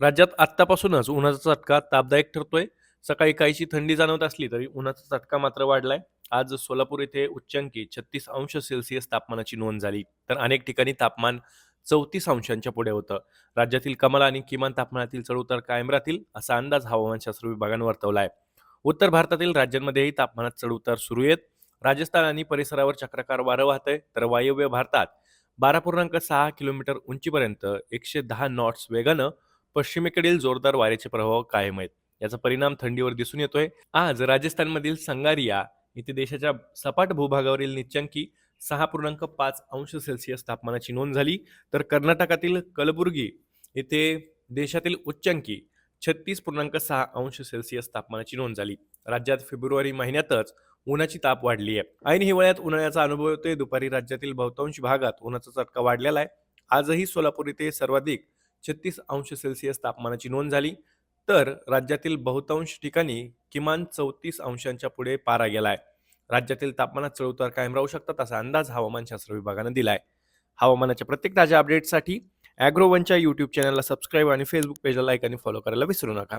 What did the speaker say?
राज्यात आत्तापासूनच उन्हाचा चटका तापदायक ठरतोय. सकाळी काहीशी थंडी जाणवत असली तरी उन्हाचा चटका मात्र वाढलाय. आज सोलापूर येथे उच्चांकी छत्तीस अंश सेल्सिअस तापमानाची नोंद झाली. तर अनेक ठिकाणी तापमान चौतीस अंशांच्या पुढे होतं. राज्यातील कमाल आणि किमान तापमानातील चढउतार कायम राहतील असा अंदाज हवामानशास्त्र विभागानं वर्तवला आहे उत्तर भारतातील राज्यांमध्येही तापमानात चढउतार सुरू आहेत. राजस्थान आणि परिसरावर चक्राकार वारं वाहतंय. तर वायव्य भारतात बारा पूर्णांक सहा किलोमीटर उंचीपर्यंत एकशे दहा नॉट्स वेगानं पश्चिमेकडील जोरदार वाऱ्याचे प्रभाव कायम आहेत. याचा परिणाम थंडीवर दिसून येतोय. आज राजस्थानमधील संगारिया येथे देशाच्या सपाट भूभागावरील निच्चांकी सहा पूर्णांक पाच अंश सेल्सिअस तापमानाची नोंद झाली. तर कर्नाटकातील कलबुर्गी येथे देशातील उच्चांकी छत्तीस पूर्णांक सहा अंश सेल्सिअस तापमानाची नोंद झाली. राज्यात फेब्रुवारी महिन्यातच उन्हाची ताप वाढली आहे. ऐन हिवाळ्यात उन्हाळ्याचा अनुभव येतोय. दुपारी राज्यातील बहुतांश भागात उन्हाचा चटका वाढलेला आहे. आजही सोलापूर येथे सर्वाधिक छत्तीस अंश सेल्सिअस तापमानाची नोंद झाली तर राज्यातील बहुतांश ठिकाणी किमान चौतीस अंशांच्या पुढे पारा गेलाय. राज्यातील तापमानात चढउतार कायम राहू शकतात असा अंदाज हवामानशास्त्र विभागानं दिलाय. हवामानाच्या प्रत्येक ताज्या अपडेटसाठी ॲग्रोवनच्या यूट्यूब चॅनलला सबस्क्राईब आणि फेसबुक पेजला लाईक आणि फॉलो करायला विसरू नका.